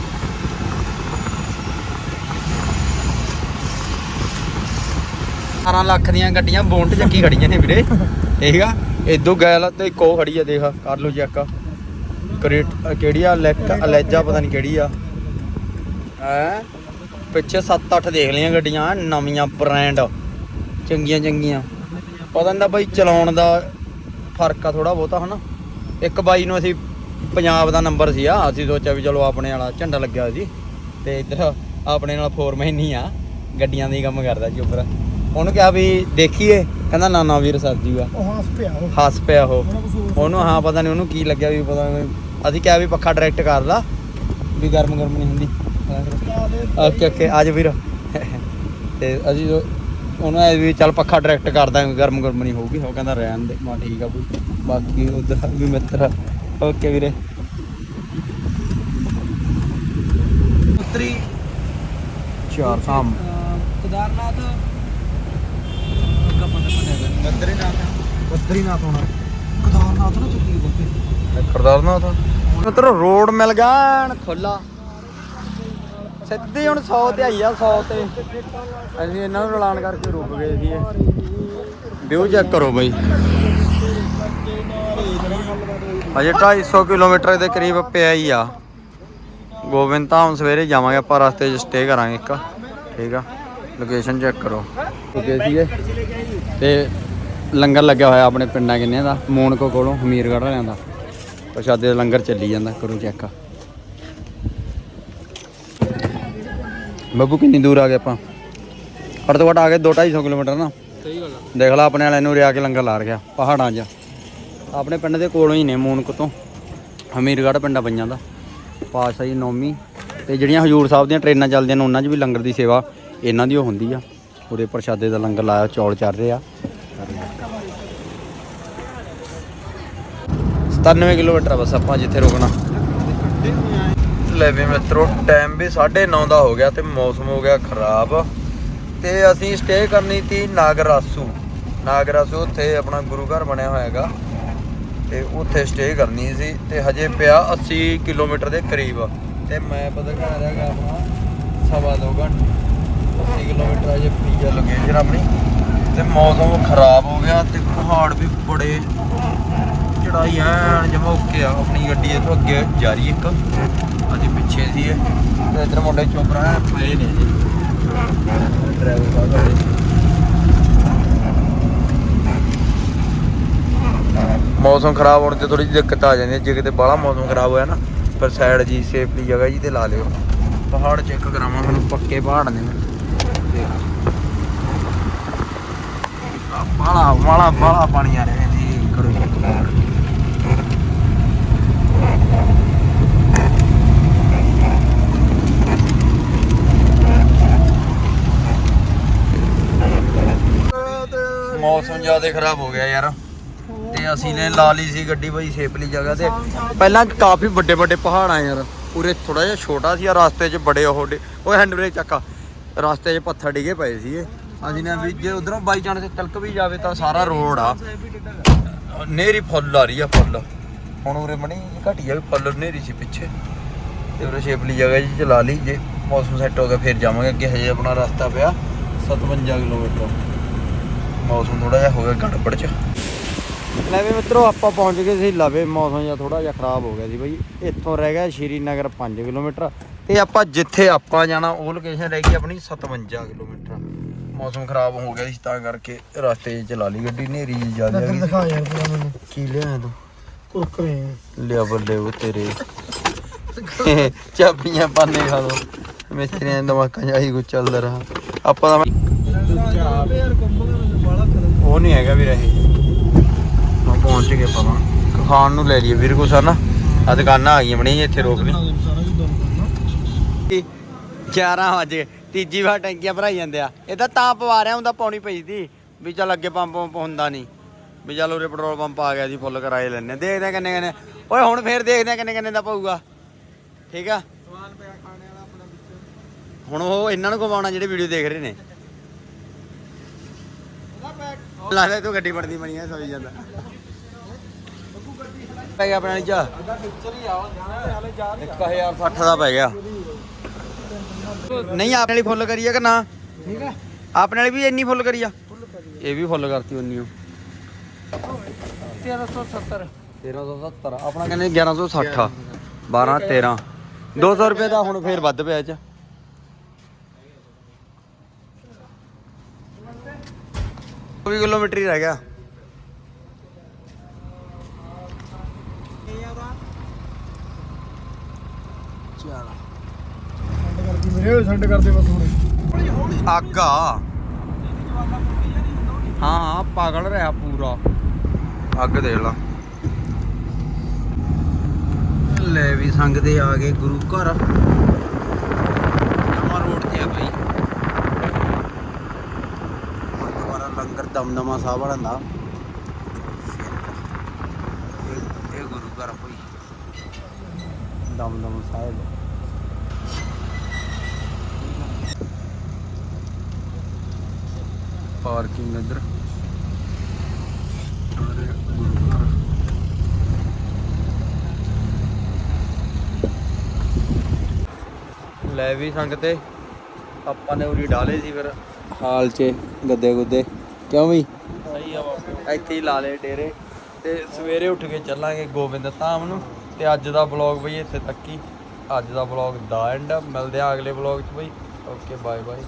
18 ਲੱਖ ਦੀਆਂ ਗੱਡੀਆਂ ਬੋਂਟ ਚੱਕੀ ਖੜੀਆਂ ਨੇ ਵੀਰੇ। ਠੀਕ ਆ? ਇਦੋਂ ਗੈਲ ਤੇ ਇੱਕ ਉਹ ਖੜੀ ਆ ਦੇਖ ਕਰ ਲਓ ਚੈੱਕ ਕ੍ਰੇਟ ਅ, ਕਿਹੜੀ ਆ? ਲੈਕ ਅਲੈਜਾ ਪਤਾ ਨਹੀਂ ਕਿਹੜੀ ਆ। ਹੈ? ਪਿੱਛੇ 7-8 ਦੇਖ ਲਈਆਂ ਗੱਡੀਆਂ ਨਵੀਆਂ ਬ੍ਰਾਂਡ ਚੰਗੀਆਂ ਚੰਗੀਆਂ। ਪਤਾ ਨਹੀਂ ਬਈ ਚਲਾਉਣ ਦਾ ਫ਼ਰਕ ਆ ਥੋੜਾ ਬਹੁਤਾ ਹਨਾ? ਇੱਕ ਬਾਈ ਨੂੰ ਅਸੀਂ ਪੰਜਾਬ ਦਾ ਨੰਬਰ ਸੀ ਆ ਅਸੀਂ ਸੋਚਿਆ ਵੀ ਚਲੋ ਆਪਣੇ ਵਾਲਾ ਝੰਡਾ ਲੱਗਿਆ ਸੀ। ਤੇ ਇੱਧਰ ਆਪਣੇ ਨਾਲ ਫੋਰਮੈਨ ਹੀ ਆ ਗੱਡੀਆਂ ਦਾ ਹੀ ਕੰਮ ਕਰਦਾ ਜੀ ਉੱਪਰ। ਉਹਨੂੰ ਕਿਹਾ ਵੀ ਦੇਖੀਏ। ਕਹਿੰਦਾ ਨਾ ਨਾ ਵੀਰ ਸਰ ਜੀ ਆ। ਉਹ ਹੱਸ ਪਿਆ ਉਹ। ਹੱਸ ਪਿਆ ਉਹ। ਉਹਨਾਂ ਕੁਝ ਉਹਨੂੰ ਹਾਂ ਪਤਾ ਨਹੀਂ ਉਹਨੂੰ ਕੀ ਲੱਗਿਆ ਵੀ ਪਤਾ ਨਹੀਂ। ਅਸੀਂ ਕਿਹਾ ਵੀ ਪੱਖਾ ਡਾਇਰੈਕਟ ਕਰ ਲਾ ਵੀ ਗਰਮ ਗਰਮ ਨਹੀਂ ਹੁੰਦੀ। ਓਕੇ ਓਕੇ ਅੱਜ ਵੀਰ। ਤੇ ਅਸੀਂ ਉਹ- ਉਹਨੂੰ ਐ ਵੀ ਚੱਲ ਪੱਖਾ ਡਾਇਰੈਕਟ ਕਰ ਦਾਂਗੇ ਗਰਮ ਗਰਮ ਨਹੀਂ ਹੋਊਗੀ। ਉਹ ਕਹਿੰਦਾ ਰਹਿਣ ਦੇ। ਮਾ ਠੀਕ ਆ ਬਈ। ਬਾਕੀ ਉਧਰ ਵੀ ਮਿੱਤਰ ਓਕੇ ਵੀਰੇ। ਪੁੱਤਰੀ। ਚਾਰ ਸਾਮ ਕਦਾਰਨਾਥ ਪੜਿਆ ਬਦਰੀਨਾਥ ਬਦਰੀਨਾਥ ਹੋਣਾ। ਕਦਾਰਨਾਥ ਨਾ ਚੱਕੀ ਬੱਕੇ ਖਰਦਾਰਨਾ ਤਾਂ ਮਿੱਤਰ ਰੋਡ ਮਿਲ ਗਿਆ ਖੁੱਲਾ ਸਿੱਧੀ ਹੁਣ 100 ਤੇ ਆਈ ਆ 100 ਤੇ। ਅਸੀਂ ਇਹਨਾਂ ਨੂੰ ਰਲਾਨ ਕਰਕੇ ਰੁਕ ਗਏ ਸੀ ਵਿਊ ਚੈੱਕ ਕਰੋ ਬਈ। ਅਜੇ 250 ਕਿਲੋਮੀਟਰ ਦੇ ਕਰੀਬ ਪਿਆ ਹੀ ਆ। ਗੋਬਿੰਦ ਧਾਮ ਸਵੇਰੇ ਜਾਵਾਂਗੇ ਆਪਾਂ ਰਸਤੇ 'ਚ ਸਟੇ ਕਰਾਂਗੇ ਇੱਕ। ਠੀਕ ਆ। ਲੋਕੇਸ਼ਨ ਚੈੱਕ ਕਰੋ। ਸੀਗੇ। ਤੇ ਲੰਗਰ ਲੱਗਿਆ ਹੋਇਆ ਆਪਣੇ ਪਿੰਡਾਂ ਕਿੰਨੇ ਦਾ ਮੂਨਕੋ ਕੋਲੋਂ ਹਮੀਰਗੜ੍ਹ ਵਾਲਿਆਂ ਦਾ। ਪ੍ਰਸ਼ਾਦੇ ਦਾ ਲੰਗਰ ਚੱਲੀ ਜਾਂਦਾ ਕਰੋ ਚੈੱਕ। ਬੱਬੂ ਕਿੰਨੀ ਦੂਰ ਆ ਗਏ ਆਪਾਂ? ਘੱਟ ਤੋਂ ਘੱਟ ਆ ਗਏ 2-250 ਕਿਲੋਮੀਟਰ ਨਾ। ਸਹੀ ਗੱਲ ਦੇਖ ਲਾ ਆਪਣੇ ਵਾਲਿਆਂ ਨੂੰ ਰਿਆ ਕੇ ਲੰਗਰ ਲਾ ਰਿਹਾ ਪਹਾੜਾਂ 'ਚ। ਆਪਣੇ ਪਿੰਡ ਦੇ ਕੋਲੋਂ ਹੀ ਨੇ ਮੂਨਕ ਤੋਂ ਹਮੀਰਗੜ੍ਹ ਪਿੰਡਾਂ ਪਈਆਂ ਦਾ। ਪਾਤਸ਼ਾਹੀ ਨੌਮੀ ਤੇ ਜਿਹੜੀਆਂ ਹਜੂਰ ਸਾਹਿਬ ਦੀਆਂ ਟ੍ਰੇਨਾਂ ਚੱਲਦੀਆਂ ਨੇ ਉਹਨਾਂ 'ਚ ਵੀ ਲੰਗਰ ਦੀ ਸੇਵਾ ਇਹਨਾਂ ਦੀ ਉਹ ਹੁੰਦੀ ਆ। ਪੂਰੇ ਪ੍ਰਸ਼ਾਦੇ ਦਾ ਲੰਗਰ ਲਾਇਆ, ਚੌਲ ਚੱਲ ਰਹੇ ਆ। 97 ਕਿਲੋਮੀਟਰ ਬਸ ਆਪਾਂ ਜਿੱਥੇ ਰੁਕਣਾ। ਲੈ ਵੀ ਮਿੱਤਰੋ ਟਾਈਮ ਵੀ 9:30 ਦਾ ਹੋ ਗਿਆ ਤੇ ਮੌਸਮ ਹੋ ਗਿਆ ਖਰਾਬ। ਤੇ ਅਸੀਂ ਸਟੇ ਕਰਨੀ ਸੀ ਨਾਗਰਾਸੂ। ਨਾਗਰਾਸੂ ਉੱਥੇ ਆਪਣਾ ਗੁਰੂ ਘਰ ਬਣਿਆ ਹੋਇਆ ਹੈਗਾ। ਤੇ ਉੱਥੇ ਸਟੇ ਕਰਨੀ ਸੀ ਤੇ ਹਜੇ ਪਿਆ 80 ਕਿਲੋਮੀਟਰ ਦੇ ਕਰੀਬ। ਤੇ ਮੈਂ ਪਤਾ ਕਰ ਰਿਹਾ ਹੈਗਾ ਆਪਣਾ, ਸਵਾ ਦੋ ਘੰਟੇ। 80 ਕਿਲੋਮੀਟਰ ਹਜੇ ਪੀਜਾ ਲੋਕੇਸ਼ਨ ਆਪਣੀ। ਤੇ ਮੌਸਮ ਖਰਾਬ ਹੋ ਗਿਆ ਤੇ ਪਹਾੜ ਵੀ ਬੜੇ ਚੜਾਈ ਐਨ ਜਮਾ ਓਕੇ ਆ। ਆਪਣੀ ਗੱਡੀ ਇਥੋਂ ਅੱਗੇ ਜਾ ਰਹੀ ਇੱਕ। ਅਸੀਂ ਪਿੱਛੇ ਸੀ ਇਹ ਤੇ ਇਧਰ ਮੁੰਡੇ ਚੋਪਰਾ ਪਏ ਨੇ ਜੀ। ਡਰਾਈਵਰ ਸਾਹਿਬ ਮੌਸਮ ਖਰਾਬ ਹੋਣ ਤੇ ਥੋੜੀ ਜਿਹੀ ਦਿੱਕਤ ਆ ਜਾਂਦੀ ਹੈ। ਜੇ ਕਿਤੇ ਬਾਹਲਾ ਮੌਸਮ ਖਰਾਬ ਹੋਇਆ ਨਾ ਪਰ ਸਾਈਡ ਜੀ ਸੇਫਲੀ ਜਗ੍ਹਾ ਜੀ ਤੇ ਲਾ ਲਿਓ। ਪਹਾੜ ਚੈੱਕ ਕਰਾਵਾਂ ਹੁਣ ਪੱਕੇ ਪਹਾੜ ਨੇ ਆ ਬਾਲਾ ਬਾਲਾ ਬਾਲਾ ਪਾਣੀ ਆ ਰਿਹਾ ਜੀ ਕਰੋ check ਮੌਸਮ ਜ਼ਿਆਦਾ ਖਰਾਬ ਹੋ ਗਿਆ ਯਾਰ। ਤੇ ਅਸੀਂ ਨੇ ਲਾ ਲਈ ਸੀ ਗੱਡੀ ਬਈ ਸੇਫਲੀ ਜਗ੍ਹਾ ਤੇ। ਪਹਿਲਾਂ ਕਾਫੀ ਵੱਡੇ ਵੱਡੇ ਪਹਾੜ ਆ ਯਾਰ। ਉਰੇ ਥੋੜਾ ਜਿਹਾ ਛੋਟਾ ਸੀ, ਆ ਰਸਤੇ 'ਚ ਬੜੇ ਉਹ ਡੇ- ਉਹ ਹੈਂਡ ਬ੍ਰੇਕ ਚੱਕਾ। ਰਸਤੇ 'ਚ ਪੱਥਰ ਡਿੱਗੇ ਪਏ ਸੀਗੇ। ਅਸੀਂ ਨੇ ਵੀ ਜੇ ਉਧਰੋਂ ਬਾਈ ਚਾਂਸ ਤੇ ਤਿਲਕ ਵੀ ਜਾਵੇ ਤਾਂ ਸਾਰਾ ਰੋਡ ਆ। ਨੇਰੀ ਫੁੱਲ ਆ ਰਹੀ ਆ, ਫੁੱਲ। ਹੁਣ ਉਰੇ ਬਣੀ ਘਟੀਆ ਵੀ ਫੁੱਲ ਨੇਰੀ ਸੀ ਪਿੱਛੇ। ਤੇ ਉਰੇ ਸੇਫਲੀ ਜਗ੍ਹਾ ਜੀ ਚਲਾ ਲਈ, ਜੇ ਮੌਸਮ ਸੈੱਟ ਹੋ ਗਿਆ ਫਿਰ ਜਾਵਾਂਗੇ ਅੱਗੇ। ਹਜੇ ਆਪਣਾ ਰਸਤਾ ਪਿਆ 57 ਕਿਲੋਮੀਟਰ। ਮੌਸਮ ਥੋੜਾ ਜਿਹਾ ਹੋ ਗਿਆ ਗੜਬੜ 'ਚ। ਲੈ ਵੀ ਮਿੱਤਰੋ, ਆਪਾਂ ਪਹੁੰਚ ਗਏ ਸੀ ਲਵੇ। ਮੌਸਮ ਜਿਹਾ ਥੋੜਾ ਜਿਹਾ ਖਰਾਬ ਹੋ ਗਿਆ ਸੀ ਬਾਈ। ਇੱਥੋਂ ਰਹਿ ਗਿਆ ਸ਼੍ਰੀਨਗਰ 5 ਕਿਲੋਮੀਟਰ। ਤੇ ਆਪਾਂ ਜਿੱਥੇ ਆਪਾਂ ਜਾਣਾ, ਉਹ ਲੋਕੇਸ਼ਨ ਰਹਿ ਗਈ ਆਪਣੀ 57 ਕਿਲੋਮੀਟਰ। ਮੌਸਮ ਖਰਾਬ ਹੋ ਗਿਆ ਸੀ ਤਾਂ ਕਰਕੇ ਰਸਤੇ 'ਚ ਚਲਾ ਲਈ ਗੱਡੀ ਨੇਰੀ ਜ਼ਿਆਦਾ ਆ ਗਈ ਦਿਖਾ ਯਾਰ ਪੂਰਾ ਮੈਨੂੰ। ਕੀ ਲਿਆ ਤੂੰ? ਕੁਰਕਰੇ। ਲਿਆ ਬੱਲੇ ਉਹ ਤੇਰੇ। ਚਾਬੀਆਂ ਪਾਣੇ ਖਾ ਲੋ ਮਿਸਤਰੀਆਂ ਦੇ ਦਿਮਾਗਾਂ 'ਚ ਆਹੀ ਕੁਝ ਚੱਲਦਾ ਰਹਾ। ਆਪਾਂ ਤਾਂ ਯਾਰ ਕੰਬਲ ਮੈਨੂੰ ਬਾਲਾ ਕਰ ਉਹ ਨਹੀਂ ਹੈਗਾ ਵੀਰ ਇਹ। ਮੈਂ ਪਹੁੰਚ ਗਏ ਪਤਾ ਖਾਣ ਨੂੰ ਲੈ ਲਈਏ ਵੀਰ ਕੋ ਸਰ। ਨਾ ਆ ਦੁਕਾਨਾਂ ਆ ਗਈਆਂ ਬਣੀਆਂ ਇੱਥੇ ਰੋਕ ਲਈ। ਸਾਰਾ ਕੁਝ ਦਮ 11 ਵਜੇ ਤੀਜੀ ਵਾਰ ਟੈਂਕੀਆਂ ਭਰਾਈ ਜਾਂਦੇ ਆ। ਇਹ ਤਾਂ ਤਾਂ ਪਵਾ ਰਿਹਾ ਹੁੰਦਾ, ਪਾਉਣੀ ਪਈ ਸੀ। ਵੀ ਚੱਲ ਅੱਗੇ ਪੰਪ ਪੰਪ ਹੁੰਦਾ ਨਹੀਂ। ਵੀ ਚੱਲ ਉਰੇ ਪੈਟਰੋਲ ਪੰਪ ਆ ਗਿਆ ਜੀ, ਫੁੱਲ ਕਰਾਏ ਲੈਣੇ ਦੇਖਦੇ ਆ ਕਿੰਨੇ ਕਿੰਨੇ। ਓਏ ਹੁਣ ਫੇਰ ਦੇਖਦੇ ਆ ਕਿੰਨੇ ਕਿੰਨੇ ਦਾ ਪਊਗਾ। ਠੀਕ ਆ? ਸਵਾਲ ਪਿਆ ਖਾਣੇ ਵਾਲਾ ਆਪਣਾ ਵਿੱਚ ਹੁਣ ਉਹ ਇਹਨਾਂ ਨੂੰ ਗਵਾਉਣਾ ਜਿਹੜੇ ਵੀਡੀਓ ਦੇਖ ਰਹੇ ਨੇ। ਲੱਗਦਾ ਤੂੰ ਗੱਡੀ ਬਣਦੀ ਬਣੀ ਐ ਸੋਈ ਜਾਂਦਾ। ਪੈ ਗਿਆ ਆਪਣੇ ਚ 1060 ਦਾ ਪੈ ਗਿਆ। ਨਹੀਂ ਆਪਣੇ ਵਾਲੀ ਫੁੱਲ ਕਰੀ ਆ ਕਿ ਨਾ? ਠੀਕ ਹੈ ਆਪਣੇ ਵਾਲੀ ਵੀ ਇੰਨੀ ਫੁੱਲ ਕਰੀ ਆ? ਇਹ ਵੀ ਫੁੱਲ ਕਰਤੀ ਉਨੀ ਓ 1370 1370 ਆਪਣਾ ਕਹਿੰਦੇ 1160 ਆ। 12 13 200 ਰੁਪਏ ਦਾ ਹੁਣ ਫੇਰ ਵੱਧ ਪਿਆ ਚ। ਵੀ ਕਿਲੋਮੀਟਰ ਹੀ ਰਹਿ ਗਿਆ। ਕਰਦੀ ਮੇਰੇ ਸੈਂਡ ਕਰਦੇ ਬਸ ਹੁਣੇ। ਅੱਗ ਆ। ਹਾਂ, ਪਾਗਲ ਰਿਹਾ ਪੂਰਾ। ਅੱਗ ਦੇਖ ਲਾ। ਲੈ ਵੀ ਸੰਗ ਦੇ ਆ ਗਏ ਗੁਰੂ ਘਰ। ਨਵਾਂ ਰੋਡ ਤੇ ਆ ਬਈ। ਗੁਰਦੁਆਰਾ ਲੰਗਰ ਦਮਦਮਾ ਸਾਹਿਬ ਵਾਲਾ ਦਾ। ਇਹ ਗੁਰੂ ਘਰ ਕੋਈ ਦਮਦਮਾ ਸਾਹਿਬ। ਪਾਰਕਿੰਗ ਇੱਧਰ। ਲੈ ਵੀ ਸੰਗਤੇ ਆਪਾਂ ਨੇ ਉਰੀ ਡਾਲੇ ਸੀ ਫਿਰ। ਹਾਲ 'ਚ ਗੱਦੇ ਗੁੱਦੇ। ਕਿਉਂ ਵੀ? ਸਹੀ ਆ ਬਾਬਾ। ਇੱਥੇ ਹੀ ਲਾ ਲਏ ਡੇਰੇ। ਤੇ ਸਵੇਰੇ ਉੱਠ ਕੇ ਚੱਲਾਂਗੇ ਗੋਬਿੰਦ ਧਾਮ ਨੂੰ। ਤੇ ਅੱਜ ਦਾ ਵਲੌਗ ਬਈ ਇੱਥੇ ਤੱਕ ਹੀ। ਅੱਜ ਦਾ ਵਲੌਗ ਦਾ ਐਂਡ ਮਿਲਦੇ ਆ ਅਗਲੇ ਵਲੌਗ 'ਚ ਬਈ। Okay bye bye